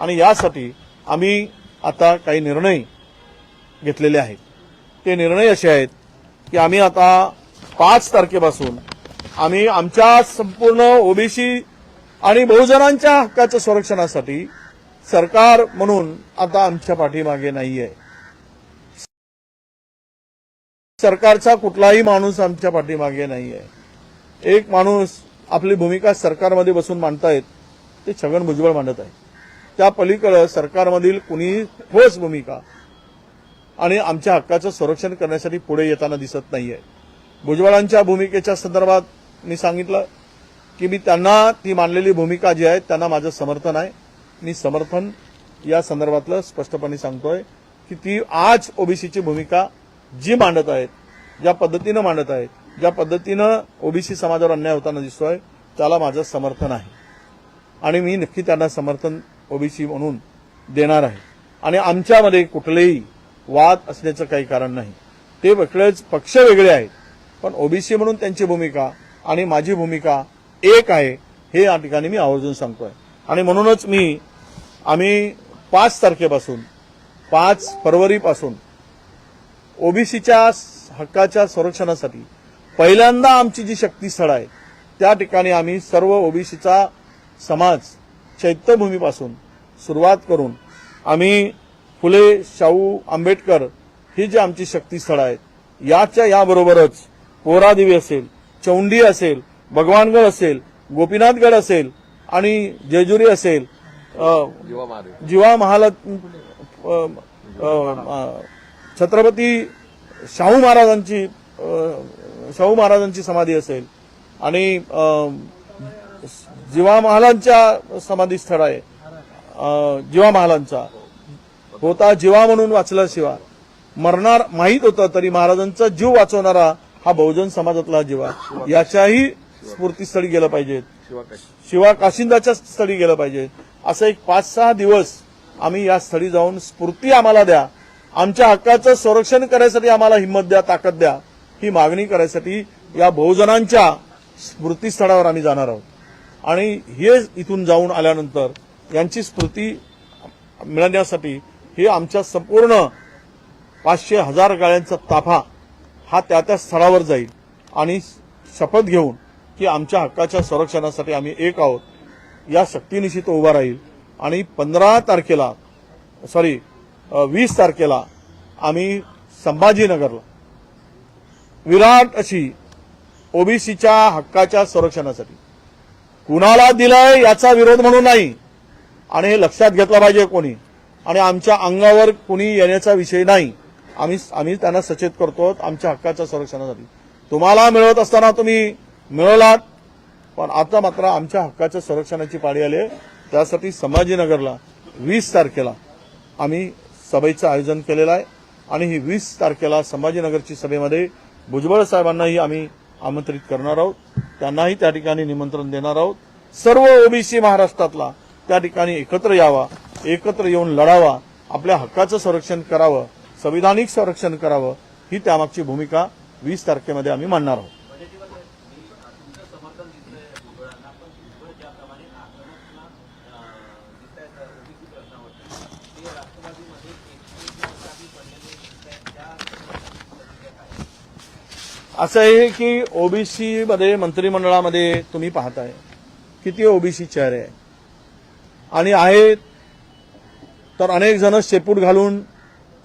आणि यासाठी आम्ही आता काही निर्णय घेतलेले आहेत. ते निर्णय असे आहेत की आम्ही आता पाच तारखेपासून आम्ही आमच्या संपूर्ण ओबीसी आणि बहुजनांच्या हक्काच्या संरक्षणासाठी सरकार म्हणून आता आमच्या पाठीमागे नाहीये. सरकारचा कुठलाही माणूस आमच्या पाठीमागे नाहीये. एक माणूस आपली भूमिका सरकारमध्ये बसून मांडतायत ते छगन भुजबळ मांडत आहे त्या पलीकडे सरकारमधील कुणी ठोस भूमिका आणि आमच्या हक्काचं संरक्षण करण्यासाठी पुढे येताना दिसत नाहीये. भुजबळांच्या भूमिकेच्या संदर्भात मी सांगितलं की मी त्यांना ती मांडलेली भूमिका जी आहे त्यांना माझं समर्थन आहे. मी समर्थन या संदर्भातलं स्पष्टपणे सांगतोय की ती आज ओबीसीची भूमिका जी मांडत आहेत ज्या पद्धतीनं मांडत आहेत ज्या पद्धतीनं ओबीसी समाजावर अन्याय होताना दिसतोय त्याला माझं समर्थन आहे. आणि मी नक्की त्यांना समर्थन ओबीसी म्हणून देणार आहे. आणि आमच्यामध्ये कुठलेही वाद असण्याचं काही कारण नाही. ते वेगळेच पक्ष वेगळे आहेत. पण ओबीसी म्हणून त्यांची भूमिका आणि माझी भूमिका एक आहे हे या ठिकाणी मी आवर्जून सांगतोय. आणि म्हणूनच मी आम्ही पाच तारखेपासून पाच फरवरीपासून ओबीसीच्या हक्काच्या संरक्षणासाठी पहिल्यांदा आमची जी शक्तीस्थळ आहे त्या ठिकाणी आम्ही सर्व ओबीसीचा समाज चैत्यभूमीपासून सुरुवात करून आम्ही फुले शाहू आंबेडकर ही जी आमची शक्तीस्थळ आहेत याच्या याबरोबरच पोरादेवी असेल चौंडी असेल भगवानगड असेल गोपीनाथगड असेल आणि जेजुरी असेल जीवा महाल छत्रपती शाहू महाराजांची शाहू महाराजांची समाधी असेल आणि जीवा महालांच्या समाधी स्थळ आहे. जीवा महालांचा होता जीवा म्हणून वाचला शिवा मरणार माहीत होतं तरी महाराजांचा जीव वाचवणारा हा बहुजन समाजातला जीवा याच्याही स्फूर्तीस्थळी गेलं पाहिजेत शिवा काशिंदाच्या स्थळी गेलं पाहिजे. असं एक पाच सहा दिवस आम्ही या स्थळी जाऊन स्फूर्ती आम्हाला द्या. आमच्या हक्काचं संरक्षण करायसाठी आम्हाला हिंमत द्या ताकद द्या. ही मागणी करायसाठी या बहुजनांच्या स्मृतीस्थळावर आम्ही जाणार आहोत. आणि हे इथून जाऊन आल्यानंतर यांची स्मृती मिळण्यासाठी हे आमच्या संपूर्ण पाचशे हजार गाड्यांचा ताफा हा त्या त्या स्थळावर जाईल. आणि शपथ घेऊन की आमच्या हक्काच्या संरक्षणासाठी आम्ही एक आहोत. या शक्तीनिशी तो उभा राहील. आणि पंधरा तारखेला सॉरी वीस तारखेला आम्ही संभाजीनगरला विराट अशी ओबीसीच्या हक्काच्या संरक्षणासाठी कुणाला दिलाय याचा विरोध म्हणून नाही. आणि हे लक्षात घेतलं पाहिजे कोणी. आणि आमच्या अंगावर कुणी येण्याचा विषय नाही. आम्ही आम्ही त्यांना सचेत करतो आमच्या हक्काच्या संरक्षणासाठी. तुम्हाला मिळवत असताना तुम्ही मिळवलात पण आता मात्र आमच्या हक्काच्या संरक्षणाची पाळी आली आहे. त्यासाठी संभाजीनगरला वीस तारखेला आम्ही सभेचं आयोजन केलेलं आहे. आणि ही वीस तारखेला संभाजीनगरची सभेमध्ये भुजबळ साहेबांनाही आम्ही आमंत्रित करणार आहोत. त्यांनाही त्या ठिकाणी निमंत्रण देणार आहोत. सर्व ओबीसी महाराष्ट्रातला त्या ठिकाणी एकत्र यावा एकत्र येऊन लढावा आपल्या हक्काचं संरक्षण करावं संविधानिक संरक्षण करावं ही त्यामागची भूमिका वीस तारखेमध्ये आम्ही मांडणार आहोत. असं आहे की ओबीसी मध्ये मंत्रिमंडळामध्ये तुम्ही पाहताय. किती ओबीसी चेहरे आहे. आणि आहेत तर अनेक जण शेपूट घालून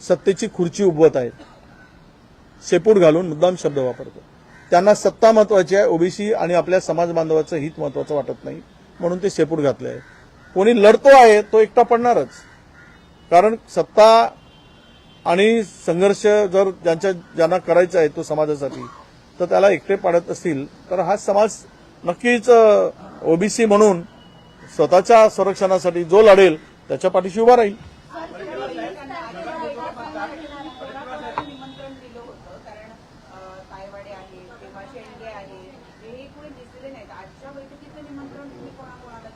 सत्तेची खुर्ची उभवत आहेत. शेपूट घालून मुद्दाम शब्द वापरतो. त्यांना सत्ता महत्वाची आहे ओबीसी आणि आपल्या समाज बांधवाचं हित महत्वाचं वाटत नाही म्हणून ते शेपूट घातले आहे कोणी लढतो आहे तो एकटा पडणारच. कारण सत्ता आणि संघर्ष जर ज्यांच्या ज्यांना करायचा आहे तो समाजासाठी तर त्याला एकटे पाडत असतील तर हा समाज नक्कीच ओबीसी म्हणून स्वतःच्या संरक्षणासाठी जो लढेल त्याच्या पाठीशी उभा राहील.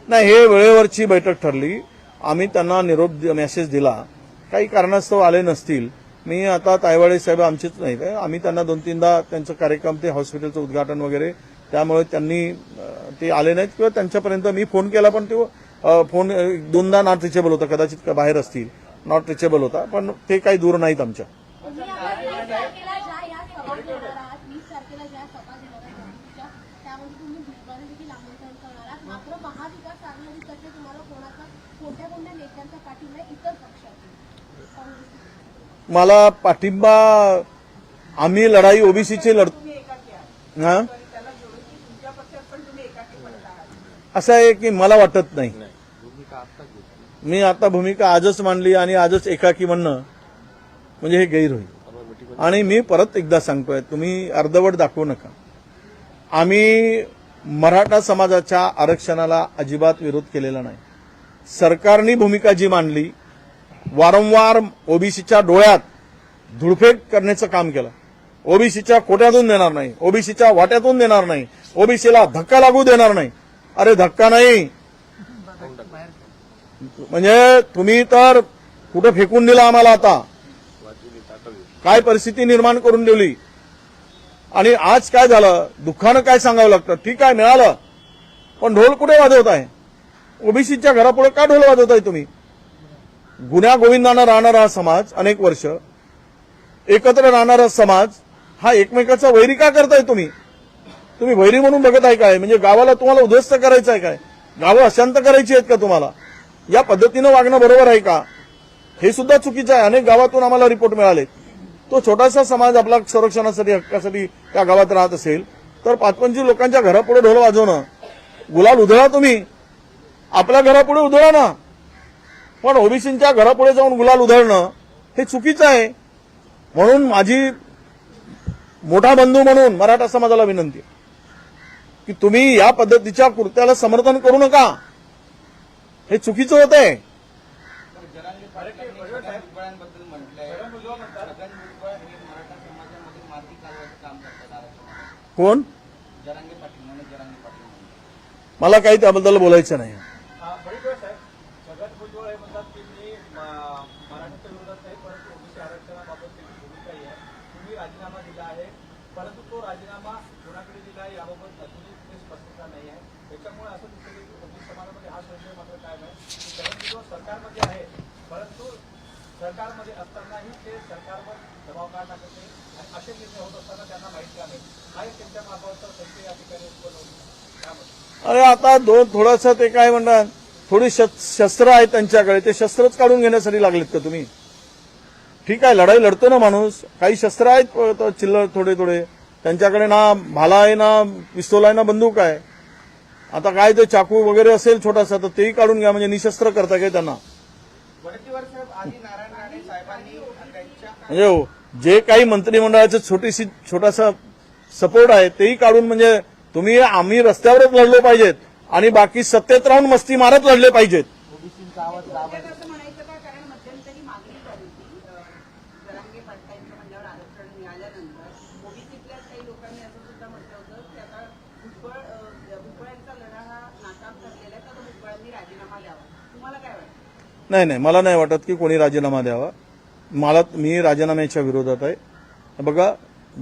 नाही हे वेळेवरची बैठक ठरली. आम्ही त्यांना निरोप मेसेज दिला. काही कारणास्तव आले नसतील मी आता तायवाडे साहेब आमचेच नाहीत. आम्ही त्यांना दोन तीनदा त्यांचं कार्यक्रम ते हॉस्पिटलचं उद्घाटन वगैरे त्यामुळे त्यांनी ते आले नाहीत किंवा त्यांच्यापर्यंत मी फोन केला पण तो फोन दोनदा नॉट रिचेबल होता कदाचित का बाहेर असतील. नॉट रिचेबल होता पण ते काही दूर नाहीत आमच्या. मात्र महाविकास तुम्हाला कोणाचा कोणत्या कोणत्या नेत्यांचा पाठिंबा इतर मला पाठिंबा आम्ही लढाई ओबीसीची लढ हा? असं आहे की मला वाटत नाही. मी आता भूमिका आजच मांडली आणि आजच एकाकी म्हणणं म्हणजे हे गैर होईल. आणि मी परत एकदा सांगतोय तुम्ही अर्धवट दाखवू नका. आम्ही मराठा समाजाच्या आरक्षणाला अजिबात विरोध केलेला नाही. सरकारने भूमिका जी मांडली वारंवार ओबीसीच्या डोळ्यात धुळफेक करण्याचं काम केलं. ओबीसीच्या कोट्यातून देणार नाही. ओबीसीच्या वाट्यातून देणार नाही. ओबीसीला धक्का लागू देणार नाही. अरे धक्का नाही. म्हणजे तुम्ही तर कुठं फेकून दिला आम्हाला आता? काय परिस्थिती निर्माण करून ठेवली आणि आज काय झालं? दुःखानं काय सांगावं लागतं? ठीक आहे मिळालं. पण ढोल कुठे वाजवत आहे ओबीसीच्या घरापुढे का ढोल वाजवताय तुम्ही? गुन्ह्या गोविंदानं राहणारा हा समाज अनेक वर्ष एकत्र राहणारा समाज हा एकमेकाचा वैरी का करताय तुम्ही? तुम्ही वैरी म्हणून बघत आहे काय? म्हणजे गावाला तुम्हाला उद्ध्वस्त करायचं आहे काय? गावं अशांत करायची आहेत का तुम्हाला? या पद्धतीनं वागणं बरोबर आहे का? हे सुद्धा चुकीचं आहे. अनेक गावातून आम्हाला रिपोर्ट मिळाले. तो छोटासा समाज आपला संरक्षणासाठी हक्कासाठी त्या गावात राहत असेल तर पाचपंचवीस लोकांच्या घरापुढे ढोल वाजवणं. गुलाल उधळा तुम्ही. आपल्या घरापुढे उधळा ना. पण ओबीसींच्या घरापुढे जाऊन गुलाल उधळणं हे चुकीचं आहे. म्हणून माझी मोठा बंधू म्हणून मराठा समाजाला विनंती की तुम्ही या पद्धतीच्या कृत्याला समर्थन करू नका. हे चुकीचं होत आहे. कोण? मला काही त्याबद्दल बोलायचं नाही बळीकर साहेब छगन भुजबळ हे म्हणतात की मी म- मराठ्याच्या विरोधात नाही परंतु ओबीसी आरक्षणाबाबत त्याची भूमिका ही आहे तुम्ही राजीनामा दिला आहे परंतु तो राजीनामा कोणाकडे दिला आहे याबाबत अजूनही कुठे स्पष्टता नाही आहे. त्याच्यामुळे असं दिसतं की ओबीसी समाजामध्ये हा संशय मात्र कायम आहे. की छगन सरकारमध्ये आहे परंतु सरकारमध्ये असतानाही ते सरकारवर दबाव का टाकत नाही? आणि असे निर्णय होत असताना त्यांना माहिती आहे. हा एक त्यांच्या मार्फावरचा संशय या ठिकाणी उत्पन्न अरे आता दोन थोडंसं ते काय म्हणणार? थोडी शस्त्र आहेत त्यांच्याकडे. ते शस्त्रच काढून घेण्यासाठी लागलेत का तुम्ही? ठीक आहे लढाई लढतो ना माणूस. काही शस्त्र आहेत चिल्लर थोडे थोडे त्यांच्याकडे ना भाला आहे ना पिस्तोल आहे ना बंदूक आहे. आता काय ते चाकू वगैरे असेल छोटासा तर तेही काढून घ्या म्हणजे निशस्त्र करता काय त्यांना? म्हणजे हो, जे काही मंत्रिमंडळाचं छोटीशी छोटासा सपोर्ट आहे तेही काढून म्हणजे तुम्ही आम्ही रस्त्यावरच लढलो पाहिजेत आणि बाकी सत्तेत राहून मस्ती मारत लढले पाहिजेत ओबीसींचा आवाज दाबत थोडक्यात असं म्हणायचं का कारण मध्यंतरी मागणी झाली होती अं, जरांगे पाटलांच्या म्हणण्यावर आरक्षण मिळाल्यानंतर ओबीसीतल्याच काही लोकांनी असं सुद्धा म्हटलं होतं की आता भुजबळ अं, भुजबळांचा लढा हा नाकाम ठरलेला आहे तर आता भुजबळांनी राजीनामा द्यावा तुम्हाला काय वाटतं नाही नाही मला नाही वाटत की कोणी राजीनामा द्यावा. मला मी राजीनाम्याच्या विरोधात आहे. बघा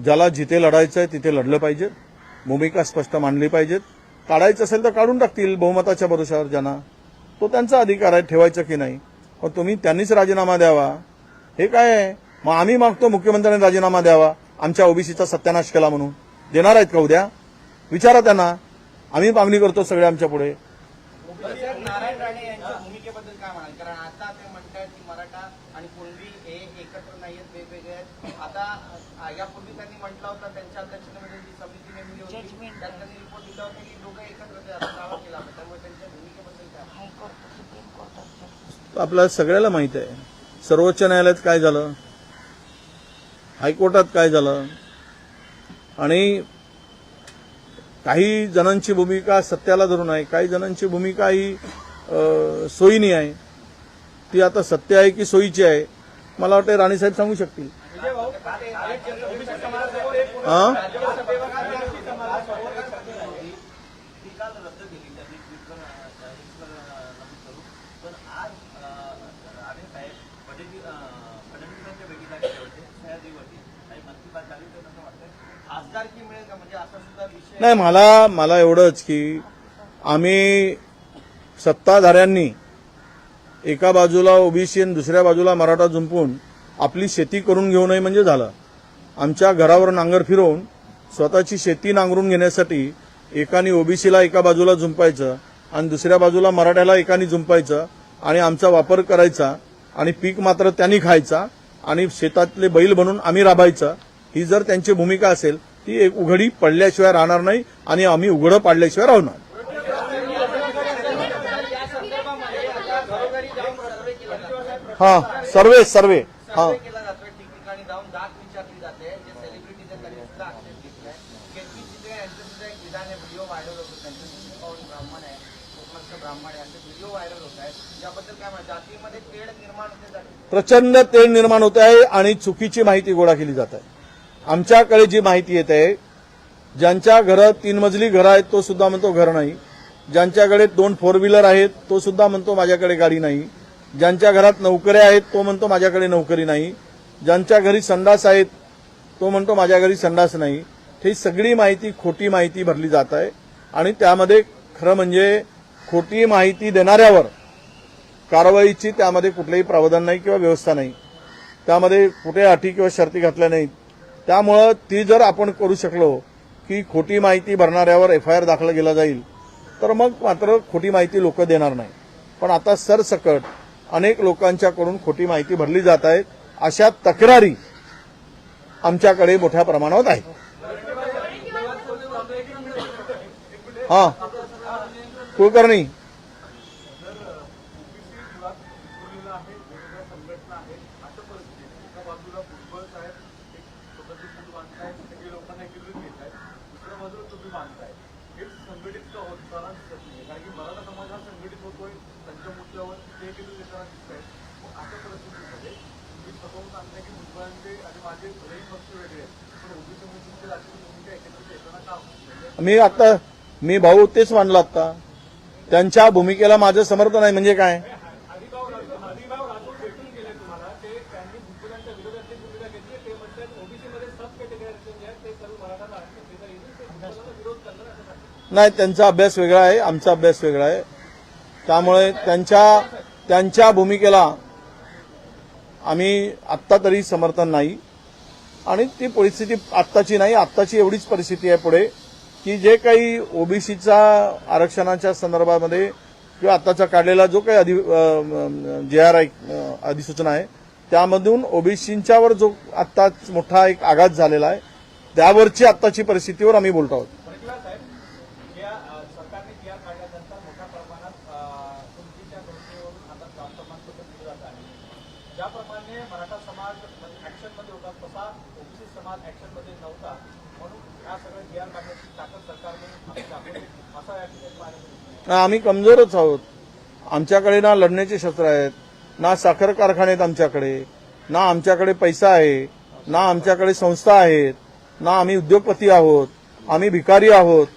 ज्याला जिथे लढायचं आहे तिथे लढलं पाहिजे. भूमिका स्पष्ट मांडली पाहिजेत. काढायचं असेल तर काढून टाकतील बहुमताच्या भरोशावर ज्यांना. तो त्यांचा अधिकार आहे ठेवायचं की नाही. पण तुम्ही त्यांनीच राजीनामा द्यावा. हे काय आहे? मग आम्ही मागतो मुख्यमंत्र्यांनी राजीनामा द्यावा. आमच्या ओबीसीचा सत्यानाश केला म्हणून. देणार आहेत का उद्या? विचारा त्यांना. आम्ही मागणी करतो सगळे आमच्या पुढे साहेब नारायण राणे यांच्या भूमिकेबद्दल काय म्हणाल कारण आता ते म्हणतात की मराठा आणि कुणबी हे एकत्र नाही आहेत वेगवेगळे आहेत. आता यापूर्वी त्यांनी म्हटलं होतं त्यांच्या अध्यक्षतेमध्ये जी समिती नेमली होती त्यात त्यांनी रिपोर्ट दिला होता की दोघं एकत्र ते असं दावा केला होता. त्यामुळे त्यांच्या भूमिकेबद्दल काय? आपल्याला सगळ्याला माहीत आहे. सर्वोच्च न्यायालयात काय झालं? हायकोर्टात काय झालं? आणि काही जणांची भूमिका सत्याला धरून आहे काही जणांची भूमिका ही सोयीनी आहे. ती आता सत्य आहे की सोयीची आहे? मला वाटतं राणेसाहेब सांगू शकतील. नाही मला मला एवढंच की आम्ही सत्ताधाऱ्यांनी एका बाजूला ओबीसी आणि दुसऱ्या बाजूला मराठा जुंपून आपली शेती करून घेऊ नये म्हणजे झालं. आमच्या घरावर नांगर फिरवून स्वतःची शेती नांगरून घेण्यासाठी एकाने ओबीसीला एका बाजूला जुंपायचं आणि दुसऱ्या बाजूला मराठ्याला एकाने जुंपायचं आणि आमचा वापर करायचा आणि पीक मात्र त्यांनी खायचा आणि शेतातले बैल बनून आम्ही राबायचं. ही जर त्यांची भूमिका असेल ती एक उघडी पडल्याशिवाय राहणार नाही आणि आम्ही उघडं पाडल्याशिवाय राहणार हा सर्वे सर्वे. हा. प्रचंड तेढ निर्माण होत आहे आणि चुकीची माहिती गोळा केली जात आहे. आमच्याकडे जी माहिती येत आहे ज्यांच्या घरात तीन मजली घरं आहेत तो सुद्धा म्हणतो घर नाही. ज्यांच्याकडे दोन फोर व्हीलर आहेत तो सुद्धा म्हणतो माझ्याकडे गाडी नाही. ज्यांच्या घरात नोकऱ्या आहेत तो म्हणतो माझ्याकडे नोकरी नाही. ज्यांच्या घरी संडास आहेत तो म्हणतो माझ्या घरी संडास नाही. ही सगळी माहिती खोटी माहिती भरली जात आहे. आणि त्यामध्ये खरं म्हणजे खोटी माहिती देणाऱ्यावर कारवाईची त्यामध्ये कुठलंही प्रावधान नाही किंवा व्यवस्था नाही. त्यामध्ये कुठे अटी किंवा शर्ती घातल्या नाहीत. त्यामुळं ती जर आपण करू शकलो की खोटी माहिती भरणाऱ्यावर एफ आय आर दाखल केला जाईल तर मग मात्र खोटी माहिती लोक देणार नाही. पण आता सरसकट अनेक लोकांच्याकडून खोटी माहिती भरली जात आहे. अशा तक्रारी आमच्याकडे मोठ्या प्रमाणात आहेत. हा. कुलकर्णी कुर्लीला आहे वेगवेगळ्या संघटना आहेत अशा परिस्थितीत एका बाजूला भुजबळ साहेब एक स्वतःची पूल बांधतायत सगळी लोकांना एकत्रित घेत आहेत दुसऱ्या बाजूला तुम्ही बांधताय हे संघटित का होत चालना दिसत नाही कारण की मराठा समाज हा संघटित होतोय त्यांच्या मुद्द्यावर ते एकत्रित येताना दिसत आहेत मग अशा परिस्थितीमध्ये तुम्ही स्वतःहून सांगताय की भुजबळांचे आणि माझे दोन्ही पक्ष वेगळे आहेत पण ओबीसी मुस्लिमचे राजकीय भूमिका एकत्रित येताना का होत नाही? मी आता मी भाऊ तेच मानलं आता. त्यांच्या भूमिकेला माझं समर्थन आहे म्हणजे काय? नाही त्यांचा अभ्यास वेगळा आहे आमचा अभ्यास वेगळा आहे. त्यामुळे त्यांच्या त्यांच्या भूमिकेला आम्ही आत्ता तरी समर्थन नाही. आणि ती परिस्थिती आत्ताची नाही आत्ताची एवढीच परिस्थिती आहे पुढे. की जे काही ओबीसीचा आरक्षणाच्या संदर्भामध्ये किंवा आताचा काढलेला जो काही अधि जे आर आय अधिसूचना आहे त्यामधून ओबीसींच्यावर जो आत्ता मोठा एक आघात झालेला आहे त्यावरची आत्ताची परिस्थितीवर आम्ही बोलत आहोत. ज्याप्रमाणे मराठा समाज ऍक्शनमध्ये होता तसा ओबीसी समाज ऍक्शनमध्ये नव्हता. म्हणून ना आम्ही कमजोरच आहोत. आमच्याकडे ना लढण्याचे शस्त्र आहेत ना साखर कारखाने आहेत आमच्याकडे ना आमच्याकडे पैसा आहे ना आमच्याकडे संस्था आहेत ना आम्ही उद्योगपती आहोत आम्ही भिकारी आहोत.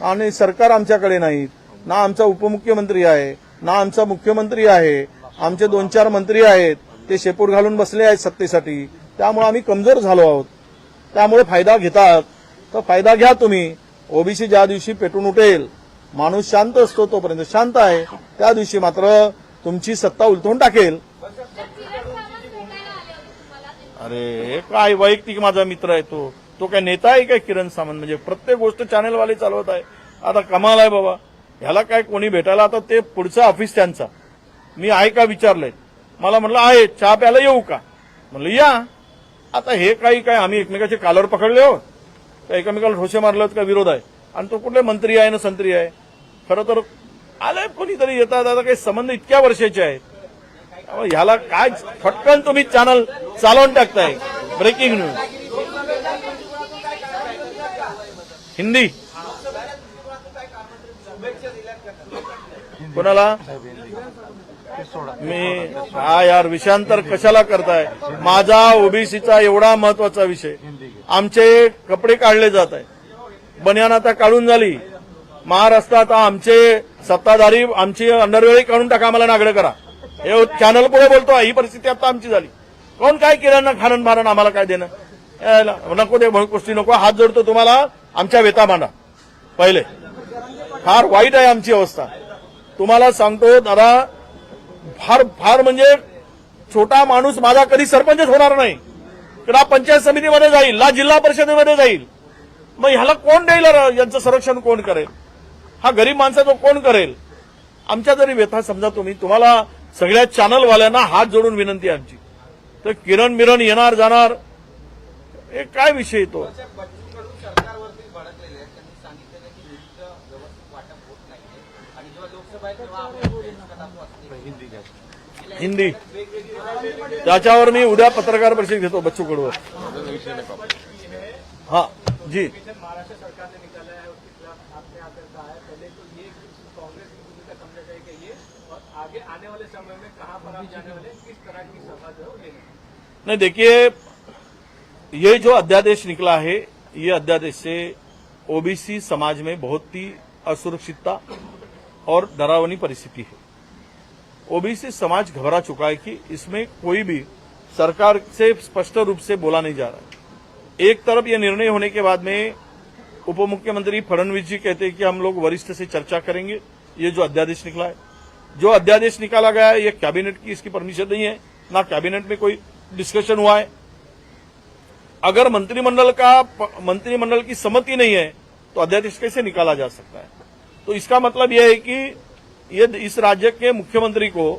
आणि सरकार आमच्याकडे नाहीत. ना आमचा उपमुख्यमंत्री आहे ना आमचा मुख्यमंत्री आहे आमचे दोन चार मंत्री आहेत ते शेपूट घालून बसले आहेत सत्तेसाठी. त्यामुळे आम्ही कमजोर झालो आहोत. त्यामुळे फायदा घेतात. तर फायदा घ्या तुम्ही. ओबीसी ज्या दिवशी पेटून उठेल माणूस शांत असतो तोपर्यंत शांत आहे. त्या दिवशी मात्र तुमची सत्ता उलटून टाकेल. अरे काय वैयक्तिक माझा मित्र आहे तो. तो काय नेता आहे काय किरण सामंत? म्हणजे प्रत्येक गोष्ट चॅनेलवाले चालवत आहे. आता कमाल आहे बाबा. ह्याला काय कोणी भेटायला आता ते पुढचं ऑफिस त्यांचा. मी आहे का विचारलंय. मला म्हटलं आहे चहा प्यायला येऊ का? म्हणलं या. आता हे काही काय आम्ही एकमेकाचे कालर पकडले हो का एकमेकाला ठोसे मारलं का विरोध आहे. आणि तो कुठले मंत्री आहे ना संत्री आहे. खरं तर आलंय कोणीतरी येतात आता काही संबंध इतक्या वर्षाचे आहेत. ह्याला काय फटकन तुम्ही चॅनल चालवून टाकताय. Breaking news Hindi. कोणाला? मी हा यार विषयांतर कशाला करताय? माझा ओबीसीचा एवढा महत्त्वाचा विषय. आमचे कपडे काढले जात आहे बनियान आता काढून झाली. महाराष्ट्रात आमचे सत्ताधारी आमची अंडरवेळी काढून टाका आम्हाला नागडं करा. हे चॅनल पुढे बोलतो ही परिस्थिती आता आमची झाली. कोण काय केलं ना खाणं मारण आम्हाला काय देणं? नको ते गोष्टी नको. हात जोडतो तुम्हाला आमच्या वेता मांडा पहिले. फार वाईट आहे आमची अवस्था. तुम्हाला सांगतो दादा फार फार म्हणजे छोटा माणूस माझा कधी सरपंचच होणार नाही. किंवा पंचायत समितीमध्ये जाईल ला जिल्हा परिषदेमध्ये जाईल. मग ह्याला कोण देईल यांचं संरक्षण कोण करेल? हा गरीब माणसाचं कोण करेल? आमच्या जरी व्यथा समजा तुम्ही तुम्हाला सगळ्या चॅनलवाल्यांना हात जोडून विनंती आमची. तर किरण मिरण येणार जाणार हे काय विषय तो? जाने वाले हैं, किस तरह की सभा जो है वो लेने नहीं देखिए ये जो अध्यादेश निकला है ये अध्यादेश से ओबीसी समाज में बहुत ही असुरक्षितता और डरावनी परिस्थिति है। ओबीसी समाज घबरा चुका है कि इसमें कोई भी सरकार से स्पष्ट रूप से बोला नहीं जा रहा है। एक तरफ़ यह निर्णय होने के बाद में उप मुख्यमंत्री फडणवीस जी कहते हैं कि हम लोग वरिष्ठ से चर्चा करेंगे। ये जो अध्यादेश निकला है, जो अध्यादेश निकाला गया है, ये कैबिनेट की इसकी परमिशन नहीं है, ना कैबिनेट में कोई डिस्कशन हुआ है। अगर मंत्रिमंडल का मंत्रिमंडल की सहमति नहीं है तो अध्यादेश कैसे निकाला जा सकता है? तो इसका मतलब यह है कि ये इस राज्य के मुख्यमंत्री को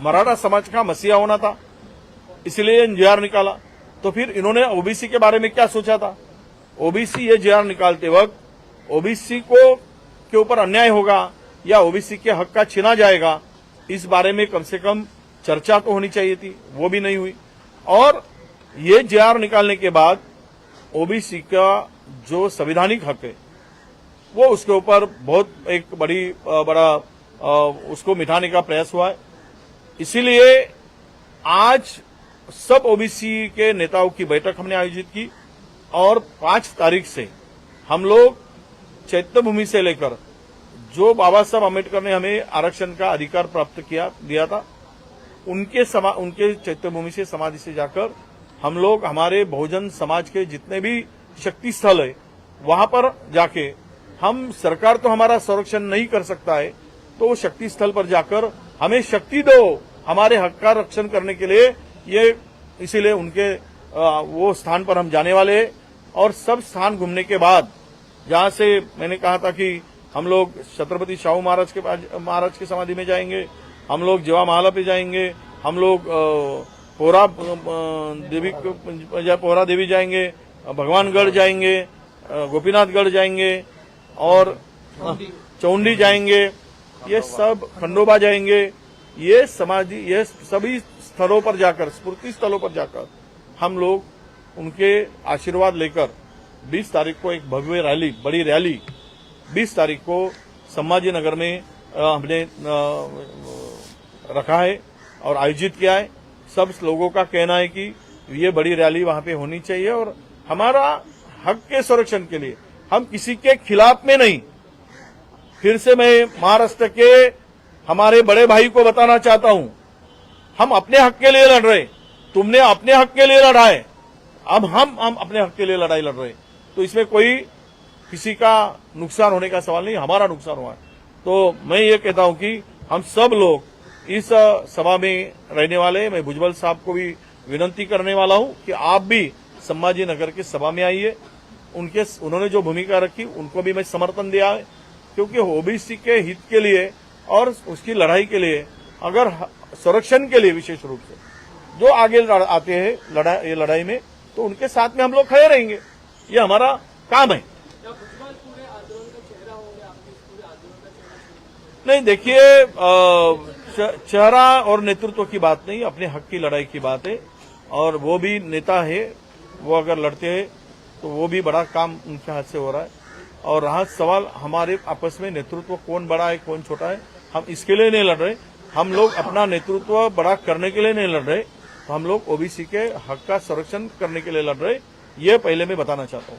मराठा समाज का मसीहा होना था, इसलिए जेआर निकाला। तो फिर इन्होंने ओबीसी के बारे में क्या सोचा था? ओबीसी ये जेआर निकालते वक्त ओबीसी को के ऊपर अन्याय होगा या ओबीसी के हक का छीना जाएगा, इस बारे में कम से कम चर्चा तो होनी चाहिए थी, वो भी नहीं हुई। और ये जेआर निकालने के बाद ओबीसी का जो संवैधानिक हक है वो उसके ऊपर बहुत एक बड़ी बड़ा उसको मिटाने का प्रयास हुआ है। इसीलिए आज सब ओबीसी के नेताओं की बैठक हमने आयोजित की और पाँच तारीख से हम लोग चैत्य भूमि से लेकर जो बाबा साहब अंबेडकर ने हमें आरक्षण का अधिकार प्राप्त किया, दिया था, उनके समा, उनके चैत्यभूमि से समाधि से जाकर हम लोग हमारे बहुजन समाज के जितने भी शक्ति स्थल है, वहाँ पर जाके हम सरकार तो हमारा संरक्षण नहीं कर सकता है तो वो शक्ति स्थल पर जाकर हमें शक्ति दो हमारे हक का रक्षण करने के लिए। ये इसीलिए उनके वो स्थान पर हम जाने वाले और सब स्थान घूमने के बाद, जहाँ से मैंने कहा था कि हम लोग छत्रपति शाहू महाराज के महाराज की समाधि में जाएँगे, हम लोग जवा माला पे जाएँगे, हम लोग पोरा देवी पोरा देवी जाएँगे, भगवानगढ़ जाएँगे गोपीनाथगढ़ जाएँगे और, चौंडी जाएँगे, ये सब खंडोबा जाएँगे, ये समाधि, ये सभी स्थलों पर जाकर, स्फूर्ति स्थलों पर जाकर, हम लोग उनके आशीर्वाद लेकर 20 तारीख को एक भव्य रैली, बड़ी रैली 20 तारीख को संभाजी नगर में हमने रखा है और आयोजित किया है। सब लोगों का कहना है कि ये बड़ी रैली वहाँ पे होनी चाहिए और हमारा हक के संरक्षण के लिए हम किसी के खिलाफ में नहीं। फिर से मैं महाराष्ट्र के हमारे बड़े भाई को बताना चाहता हूँ। हम अपने हक के लिए लड़ रहे। तुमने अपने हक के लिए लड़ा है। अब हम हम अपने हक के लिए लड़ाई लड़ रहे। तो इसमें कोई किसी का नुकसान होने का सवाल नहीं, हमारा नुकसान हुआ है। तो मैं ये कहता हूँ कि हम सब लोग इस सभा में रहने वाले, मैं भुजबल साहब को भी विनती करने वाला हूँ कि आप भी संभाजी नगर की सभा में आइए। उनके उन्होंने जो भूमिका रखी, उनको भी मैं समर्थन दिया है क्योंकि ओबीसी के हित के लिए और उसकी लड़ाई के लिए, अगर संरक्षण के लिए विशेष रूप से, जो आगे आते हैं लड़ाई ये लड़ाई में तो उनके साथ में हम लोग खड़े रहेंगे। ये हमारा काम है। नहीं, देखिए चेहरा और नेतृत्व की बात नहीं, अपने हक की लड़ाई की बात है, और वो भी नेता है, वो अगर लड़ते हैं तो वो भी बड़ा काम उनके हाथ से हो रहा है। और रहा सवाल हमारे आपस में नेतृत्व कौन बड़ा है, कौन छोटा है, हम इसके लिए नहीं लड़ रहे। हम लोग अपना नेतृत्व बड़ा करने के लिए नहीं लड़ रहे। तो हम लोग ओबीसी के हक का संरक्षण करने के लिए लड़ रहे। ये पहले मैं बताना चाहता हूँ।